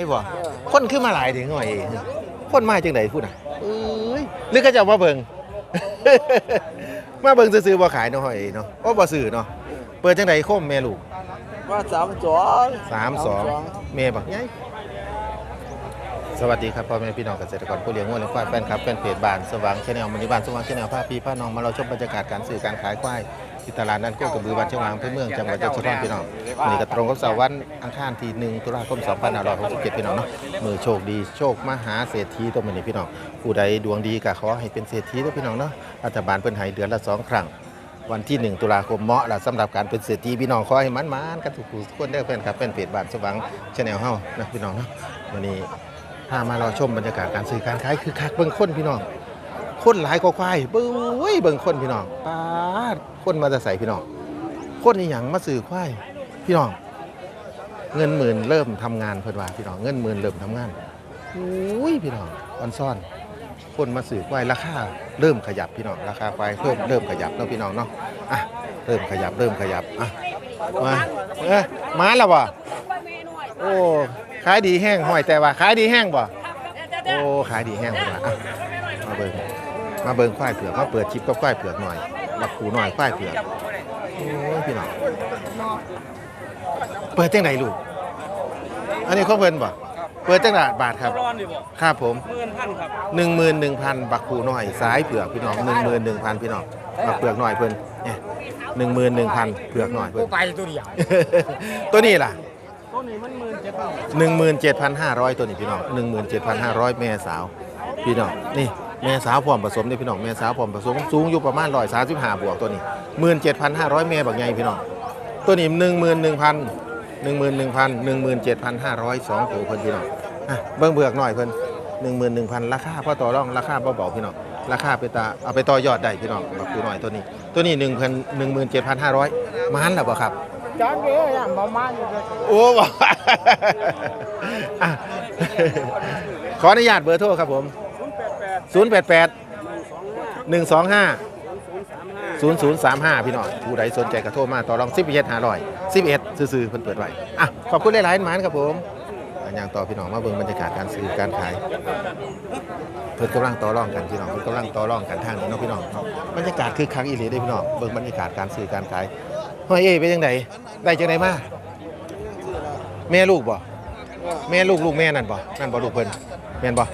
ไอ้บ่คนขึ้นมาหลายถึงหน่อยเองคนมาจังไดพูดน่ะเอ้ยหรือเขาจะเอามาเบิ่ง มาเบิ่งซื้อๆบ่ขายเนาะหอยเนาะบ่บ่ซื้อเนาะ เปิดจังไดคมแม่ลูกว่าสามสอง32แม่บักใหญ่สวัสดีครับพ่อแม่พี่น้องเกษตรกรผู้เลี้ยงวัวเลี้ยงควายแฟนคลับแฟนเพจบ้านสว่างชาแนลมณีบ้านสว่างชาแนลพาพี่พาน้องมาเราชมบรรยากาศการซื้อการขายควาย ที่ตลาดนัดโคกระบือบ้านเชียงหวางอำเภอเมืองจังหวัดจันทบุรีพี่น้องวันนี้ก็ตรงกับเสาร์วันอังคารที่1ตุลาคม2567พี่น้องเนาะมือโชคดีโชคมหาเศรษฐีตัวมื้อนี้พี่น้องผู้ใดดวงดีก็ขอให้เป็นเศรษฐีเด้อพี่น้องเนาะรัฐบาลเพิ่นให้เดือนละสองครั้งวันที่ 1 ตุลาคมเหมาะละสำหรับการเป็นเศรษฐีพี่น้องขอให้มันมันกันทุกคนได้อแฟนครับแฟนเพจบ้านสว่างชาแนลเฮานะพี่น้องเนาะวันนี้พามาเราชมบรรยากาศการซื้อการขายคือคักเบิ่งคนพี่น้อง คนหลายกว่าควายเบ้ยเบิ่งคนพี่น้องปาดคนมาจะใส่พี่น้องคนอีหยังมาซื้อควายพี่น้อง เงินหมื่นเริ่มทำงานเพิ่นว่าพี่น้องเงินหมื่นเริ่มทำงานอุ้ยพี่น้องออนซ่อน คนมาซื้อควายราคาเริ่มขยับพี่น้องราคาควายเพิ่มเริ่มขยับเนาะพี่น้องเนาะอะเริ่มขยับเริ่มขยับอะมาเอ้ยมาแล้วบ่โอ้ขายดีแห้งห้อยแต่ว่าขายดีแห้งบ่โอ้ขายดีแห้งพุ่นว่าอะมาเบิ่ง มาเบิ่งควายเผือกมาเปิดชิปกับควายเผือกหน่อยบักขูหน่อยควายเผือกโอ้ยพี่น้องเปิดจังไหนลูก อันนี้เขาเพิ่นบ่เปิดจังหวัดบาทครับร้อนดิบ่ครับผมหมื่นพันครับหนึ่งหมื่นหนึ่งพันบักคูหน่อยสายเผือกพี่น้องหนึ่งหมื่นหนึ่งพันพี่น้องบักเผือกหน่อยเพิ่นเนี่ยหนึ่งหมื่นหนึ่งพันเผือกหน่อยเพิ่นไปตัวเดียวตัวนี้ล่ะตัวนี้มันหมื่นเจ็ดพันหนึ่งหมื่นเจ็ดพันห้าร้อยตัวนี้พี่น้องหนึ่งหมื่นเจ็ดพันห้าร้อยแม่สาว พี่น้องนี่ แม่สาวพร้อมผสมนี่พี่น้องแม่สาวพร้อมผสมสูงอยู่ประมาณร้อยสามสิบห้าบวกตัวนี้หมื่นเจ็ดพันห้าร้อยแม่บักใหญ่พี่น้องตัวนี้หนึ่งหมื่นหนึ่งพันหนึ่งหมื่นหนึ่งพันหนึ่งหมื่นเจ็ดพันห้าร้อยสองตัวเพิ่นพี่น้องอะเบิ่งเบือกหน่อยเพิ่นหนึ่งหมื่นหนึ่งพันราคาพ่อต่อรองราคาเบาๆพี่น้องราคาไปตาเอาไปต่อยอดได้พี่น้องบักคูหน่อยตัวนี้ ตัวนี้หนึ่งพันหนึ่งหมื่นเจ็ดพันห้าร้อยมันหรือเปล่าครับจ้างเอ๋ยประมาณอยู่เลยโอ้บอกอะขออนุญาตเบอร์โทรครับผม ศูนย์แปดแปด088 125 0035พี่น้องผู้ใดสนใจกระโทรมาต่อรอง11 500 11ซื้อๆเพิ่นเปิดไว้อะขอบคุณหลายๆหมานครับผมอย่างต่อพี่น้องมาเบิ่งบรรยากาศการซื้อการขาย เพิ่นกำลังต่อรองกันพี่น้องเพิ่นกำลังต่อรองกันทางนี้เนาะพี่น้องบรรยากาศคือคักอีหลีเด้พี่น้องเบิ่งบรรยากาศการซื้อการขายห้อยเอ้เป็นจังไดได้จังไดมาแม่ลูกบ่แม่ลูกลูกแม่นั่นบ่นั่นบ่ลูกเพิ่น แม่นบ่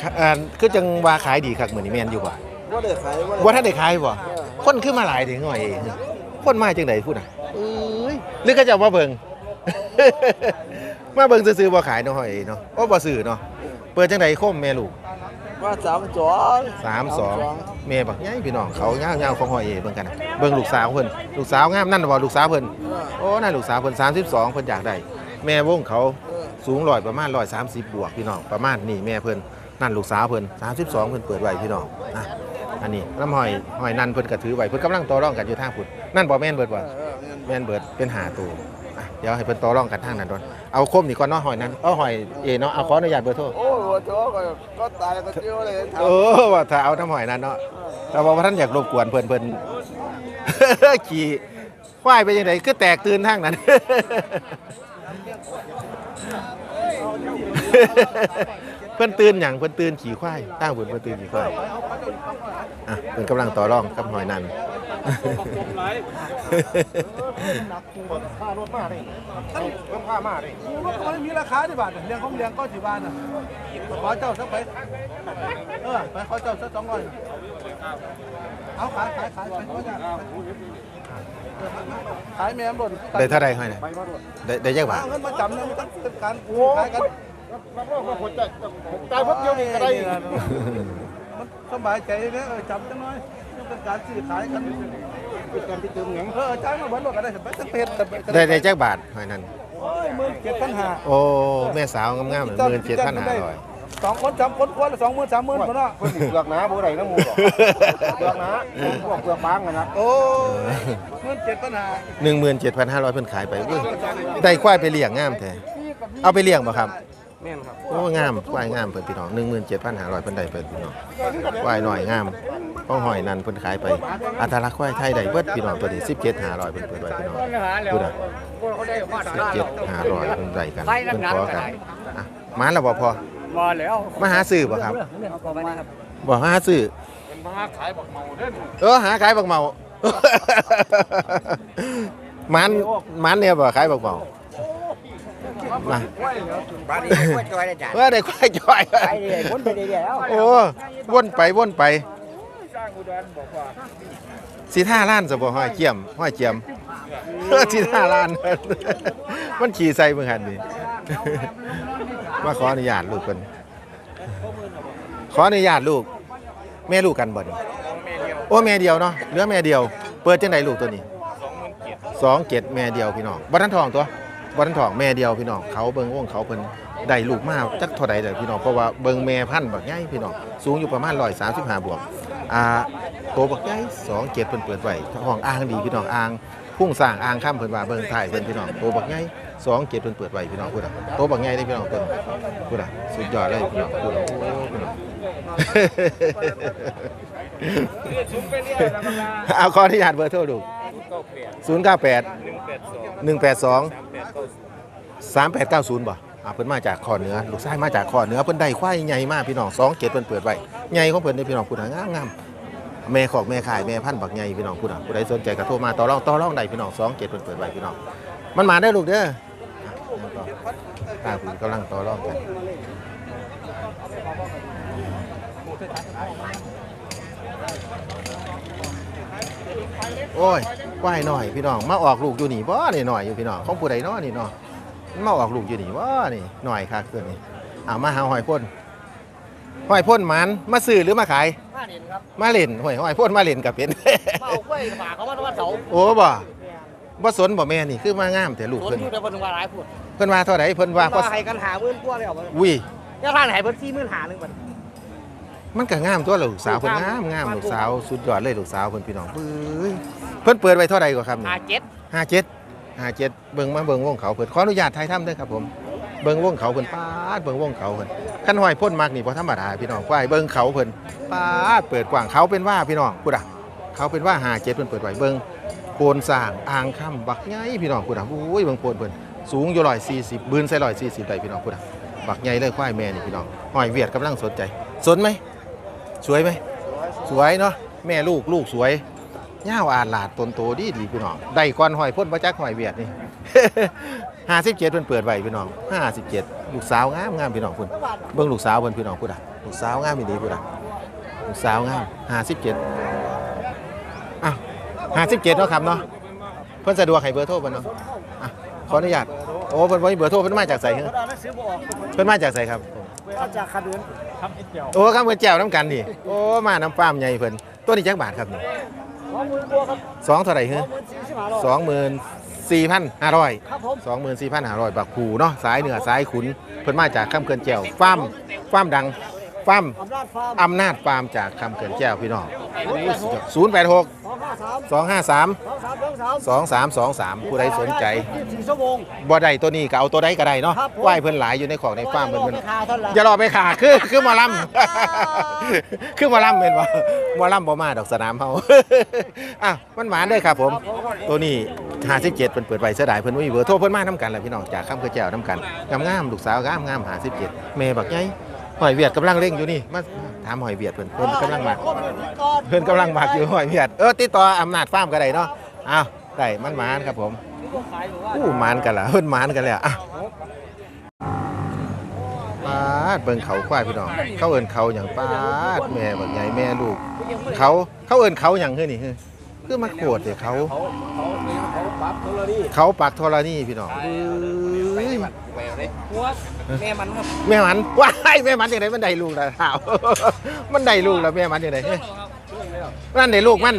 ค่ะอ่าคือจังว่าขายดีคักเหมือนนี่แม่นอยู่บ่ว่าได้ขายว่าว่าถ้าได้ขายบ่คนขึ้นมาหลายถึงหน่อยเองคนมาจังไดพูดน่ะเอ้ยหรือเขาจะเอามาเบิ่งมาเบิ่งซื่อๆบ่ขายเนาะห้อยเนาะบ่บ่ซื้อเนาะเปิดจังไดคมแม่ลูกว่าสามสองสามสองแม่บักใหญ่พี่น้องเขาเงาวๆของหอยเอเบิ่งกันนะเบิ่งลูกสาวเพิ่นลูกสาวงามนั่นบ่ลูกสาวเพิ่นโอ้นั่นลูกสาวเพิ่น32เพิ่นอยากได้แม่วงเขา สูงร้อยประมาณ130บวกพี่น้องประมาณนี่แม่เพิ่นนั่นลูกสาวเพิ่น32เพิ่นเปิดไว้พี่น้องอะอันนี้ลำหอยหอยนั่นเพิ่นก็ถือไว้เพิ่นกำลังต่อรองกันอยู่ทางพุ่นนั่นบ่แม่นเบิดบ่แม่นเบิดเป็นหาตัวอะเดี๋ยวให้เพิ่นต่อรองกันทางนั้นก่อนเอาคมนี่ก่อนเนาะหอยนั้นเอาหอยเอเนาะเอาขออนุญาตเบอร์โทรโอ้โหโจ้ก็ก็ตายก็เจียวเลยทเออว่าถ้าเอาน้ำหอยนั่นเนาะแต่ว่าท่านอยากรบกวนเพิ่นเพิ่นขี่ควายไปยังไงคือแตกตื่นทางนั้น เพิ่อนตื่นหยังเพิ่อนตื่นขี่ควายตั้งเพิ่นเพิ่อนตื่นขี่ควายอะเพิ่นกำลังต่อรองกับหอยนันค่ารถมาเลยเพิ่มค่ามาเลยรถก็ไม่มีราคาที่บาทเลี้ยงของเลี้ยงก็สี่บาทน่ะขอเจ้าสักไปเออไปขอเจ้าสักสองร้อยเอาขายขายขายไปขอเจ้ ขายแม่มรถได้เท่าไรหอยน่ะไปมาด้วยได้ได้จักบาทเอาเงินมาจำเนี่ยมันต้องเป็นการขายกันรับรองว่าคนใจใจพบเดียวนี่ก็ได้มันสบายใจเนี่ยเออจำจังหน่อยเป็นการซื้อขายกันเป็นการที่เติมเงินเออจ่ายมาเหมือนรถก็ได้ไปตั้งเพจได้ได้จักบาทหอยนั่นโอ้ยหมื่นเจ็ดพันห้าโอ้แม่สาวงามๆหมื่นเจ็ดพันห้าร้อย สองคนสามคนควรละสองหมื่นสามหมื่นคนเนาะำเปลือกหนาบ่ได้นะมูหรอกเปลือกหนาพวกเปลือกบางกันนะโอ้ยหมื่นเจ็ดพันห้าหนึ่งหมื่นเจ็ดพันห้าร้อยเพิ่นขายไปอุ้ยได้ควายไปเลี้ยงงามแท้เอาไปเลี้ยงบ่ครับแม่นครับโอ้งามควายงามเพิ่นพี่น้อง17,500เพิ่นได้เพิ่นพี่น้องควายหน่อยงามของหอยนั่นเพิ่นขายไป อัตลักษณ์ควายไทยได้เบิดพี่น้องตัวนี้17,500เพิ่นเปิดไว้พี่น้องพูดอะ17,500เพิ่นได้กันเพิ่นขอกันอะมาแล้วบ่พอ มาแล้วมาหาซื้อบ่ครับเอาไปครับบ่หาซื้อเป็นมาขายบักเมาเด้อเออหาขายบักเมามันมันเนี่ยบ่ขายบักเมามาบ้านนี้กล้วยจอยได้จ้ะว่าได้ควายจ่อยไปเลยคนไปเลยแล้วโอ้วนไปวนไปสร้างอุดรบอกว่าสีท่าล้านสบ่ห้อยเจียมห้อยเจียมสีท่าล้าน มันขี่ใส่เบิ่งหันนี่ มาขออนุญาตลูกเพิ่นขออนุญาตลูก แม่ลูกกันบ่นี่โอ้แม่เดียวเนาะเหลือแม่เดียว เปิดจังไดลูกตัวนี้สองเจ็ดแม่เดียวพี่น้องบ่ทันทองตัวบ่ทันทองแม่เดียวพี่น้องเขาเบิ่งวงเขาเพิ่นได้ลูกมาจักเท่าใดเด้อพี่น้องเพราะว่าเบิ่งแม่พันธุ์บักใหญ่พี่น้องสูงอยู่ประมาณ135บวกอ่าโตบักใหญ่2 7เพิ่นเปิดไว้ห้องอ่างดีพี่น้องอ่าง พุ่งสร้างอ่างข้ามเพิ่นว่าเบิ่งถ่ายเพิ่นพี่น้องโตบักใหญ่2 7เพิ่นเปิดไว้พี่น้องพูดอะโตบักใหญ่เด้พี่น้องเพิ่นพูดอะสุดยอดเลยพี่น้องพูดอะโอ้พี่น้องเอาขออนุญาตเบอร์โทรดู098หนึ่งแปดสอง182 3890บ่อ่าเพิ่นมาจากขอเหนือลูกชายมาจากขอเหนือเพิ่นได้ควายใหญ่มากพี่น้อง2เกตเพิ่นเปิดไว้ใหญ่ของเพิ่นนี่พี่น้องพูดงามงามๆ แม่ขอกแม่ขายแม่พันธุ์บักใหญ่พี่น้องพูดอะผู้ใดสนใจก็โทรมาต่อรองต่อรองได้พี่น้อง2เกตเพิ่นเปิดไว้พี่น้องมันมาได้ลูกเด้อตาคุณกำลังต่อรองกันโอ้ยควายหน่อยพี่น้อง มาออกลูกอยู่นี่บ่นี่หน่อยอยู่พี่น้องของผู้ใดนาะนี่เนาะมันมาออกลูกอยู่นี่ว่านี่หน่อยค่ะเกินนี่เอามาหาหอยพ่น หอยพ่นหมันมาซื้อหรือมาขาย มาเด่นครับมาเล่นหอยหอยพ่นมาเล่นกับเป็น มาเอากล้วยฝากเขามาว่าเสาโอ้บ่บ่สนบ่แม่นี่คือมางามแต่ลูกสวนเพิ่นอยู่ในบนว่าหลายพูดเพิ่นว่าเท่าไหร่เพิ่นว่าว่าให้กันหาหมื่นกว่าเลยเหรออุ้ยเนี่ยทางไหนเพิ่นสี่หมื่นหาหนึ่งบัด มันก็งามตัวลูกสาวเพิ่นงามงามลูกสาวสุดยอดเลยลูกสาวเพิ่นพี่น้องเอ้ยเพิ่นเปิดไว้เท่าไหร่ก็ครับนี่หาเจ็ดห้าเจ็ดห้าเจ็ดเบิ่งมาเบิ่งวงเขาเพิ่นขออนุญาตถ่ายทำด้วยครับผม เบิ่งวงเขาเพิ่นปาดเบิ่งวงเขาเพิ่น คันหอยพ่นมากนี่บ่ธรรมดาพี่น้องควายเบิ่งเขาเพิ่นปาดเปิดกว้างเขาเป็นว่าพี่น้องพูดอะเขาเป็นว่าหาเจ็ดเพิ่นเปิดไว้เบิ่งโพนสร้างอ่างค่ำบักใหญ่พี่น้องพูดอะอุ้ยเบิ่งโพนเพิ่นสูงอยู่140บืนใส่140ได้พี่น้องพูดอะบักใหญ่เลยควายแม่นี่พี่น้องหอยเวียดกำลังสนใจสนไหมสวยไหมสวยเนาะแม่ลูกลูกสวยย่าวอาลาดตนโตดีดีพี่น้องได้ก้อนหอยพ่นมาจากหอยเวียดนี่ ห้าสิบเจ็ดเพิ่นเปิดไว้พี่น้องห้าสิบเจ็ดลูกสาวงามงามพี่น้องพุ่นเบิ่งลูกสาวเพิ่นพี่น้องพุ่นอะลูกสาวงามอีดีพุ่นอะลูกสาวงามห้าสิบเจ็ดอะห้าสิบเจ็ดเนาะครับเนาะเพิ่นสะดวกให้เบอร์โทรเพิ่นเนาะอะขออนุญาตโอ้เพิ่นบ่มีเบอร์โทรเพิ่นมาจากไสเหรอเราได้ซื้อบ่ออกเพิ่นมาจากไสครับเอาจากคาเดือนทำเอ็ดเดียวโอ้ครับเพิ่นแจ้วน้ำกันดิโอ้มาน้ำฟาร์มใหญ่เพิ่นตัวนี้จักบาทครับนี่สองหมื่นกว่าครับสองเท่าไหร่ฮะสองหมื่น สี่สิบห้าร้อยสองหมื่นสี่พันห้าร้อยครับผมสองหมื่นสี่พันห้าร้อยบักผูเนาะสายเหนือสายขุน เพิ่นมาจากคำเขื่อนแก้วฟาร์มฟาร์มดัง ฟาร์มอำนาจฟาร์มอำนาจฟาร์มจากคำเขื่อนแก้วพี่น้องศูนย์แปดหกสองห้าสามสองห้าสามสองสามสองสามสองสามสองสามผู้ใดสนใจยี่สิบสี่ชั่วโมง บ่ได้ตัวนี้ก็เอาตัวใดก็ได้เนาะครับผม ไหวเพิ่นหลายอยู่ในของในฟาร์มเพิ่นเพิ่นคาเท่าไหร่อย่ารอไปขาคือคือหมอลำ คือหมอลำเป็นบ่หมอลำบ่มาดอกสนามเฮา อะมันหวานเด้อครับผม ตัวนี้57เพิ่นเปิดไว้เสียดายเพิ่นบ่มีเบอร์โทรเพิ่นมานํกันแหละพี่น้องจากคำเคือแจ้วนํกันงามๆลูกสาวงามงาม57แม่บักใหญ่ หอยเวียดกำลังเร่งอยู่นี่มาถามหอยเวียดเพิ่นเพิ่นกำลังมาเพิ่นกำลังมักอยู่หอยเวียดเออติดต่ออำนาจฟาร์มก็ได้เนาะอ้าวได้มันหมานครับผมอู้หมานกันละเพิ่นหมานกันแล้วอะป้าดเบิ่งเขาควายพี่น้องเขาเอิ้นเขาหยังป้าดแม่บักใหญ่แม่ลูก เขาเขาเอิ้นเขาหยังคือนี่คือคือมาโคตรเด้เขา เขาปักธรณีพี่น้อง เอ้ยหัวแม่มันครับแม่มันว้ายแม่มันยังไงมันได้ลูกแล้วถามมันได้ลูกแล้วแม่มันยังไงเฮ้ยนั่นได้ลูกมัน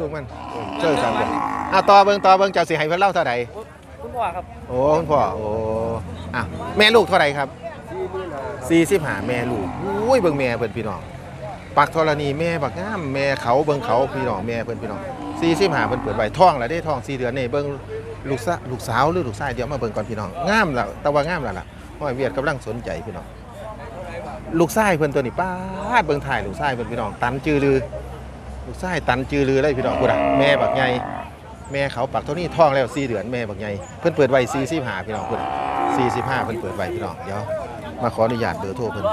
ลูกมันเจอกันเลยอะต่อเบิ่งต่อเบิ่งเจ้าสิให้เพิ่นเล่าเท่าใดคุณพ่อครับโอ้คุณพ่อโอ้อะแม่ลูกเท่าไหร่ครับ45แม่ลูกอุ้ยเบิ่งแม่เพิ่นพี่น้องปักธรณีแม่บักงามแม่เขาเบิ่งเขาพี่น้องแม่เพิ่นพี่น้อง 45เพิ่นเปิดไว้ท้องแล้วได้ท้อง4เดือนนี่เบิ่งลูกสาวลูกสาวหรือลูกชายเดี๋ยวมาเบิ่งก่อนพี่น้องงามแล้วแต่ว่างามแล้วล่ะห้อยเวียดกำลังสนใจพี่น้องลูกไส้เพิ่นตัวนี้ป้าดเบิ่งถ่ายลูกไส้เพิ่นพี่น้องตันจือลือ ลูกไส้ตันจือลือเลยพี่น้องกูดะแม่บักใหญ่แม่เขาปักเท่านี้ท้องแล้ว4เดือนแม่บักใหญ่เพิ่นเปิดไว้45พี่น้องกูดะ45เพิ่นเปิดไว้พี่น้องเดี๋ยวมาขออนุญาตเบอร์โทรเพิ่น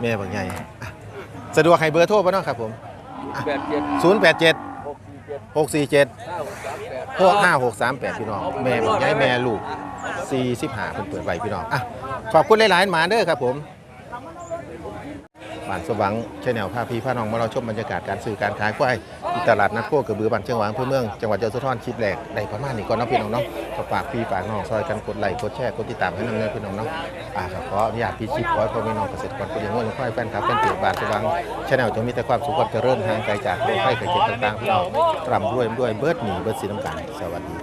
แม่บักใหญ่ สะดวกให้เบอร์โทรป่ะเนาะครับผมแปดเจ็ด0 8 7หกสี่เจ็ด6 4 7ห้าหกสามแปด6 5 6 3 8พี่น้องแม่บักใหญ่แม่ลูก45เพิ่นเปิดไว้พี่น้องอะขอบคุณหลายๆหมาเด้อครับผม บ้านสว่างชแนลพาพี่พาน้องมาเราชมบรรยากาศการซื้อการขายควายที่ตลาดนัดโคกระบือบ้านเชียงหวางเพื่อเมืองจังหวัดยโสธรคลิปแรกได้ประมาณนี้ก่อนเนาะพี่น้องเนาะก็ฝากพี่ฝากน้องซอยกันกดไลค์กดแชร์กดติดตามให้น้องเนยพี่น้องเนาะอ่าครับขออนุญาตพี่ชิปขอให้พ่อพี่น้องเกษตรกรผู้เลี้ยงวัวเลี้ยงควายแฟนคลับแฟนเพจบ้านสว่างชแนลจงมีแต่ความสุขความเจริญห่างไกลจากโรคภัยไข้เจ็บต่างๆพี่น้องร่ำรวยด้วยเบิร์ดหนีเบิร์ดสีน้ำกันสวัสดี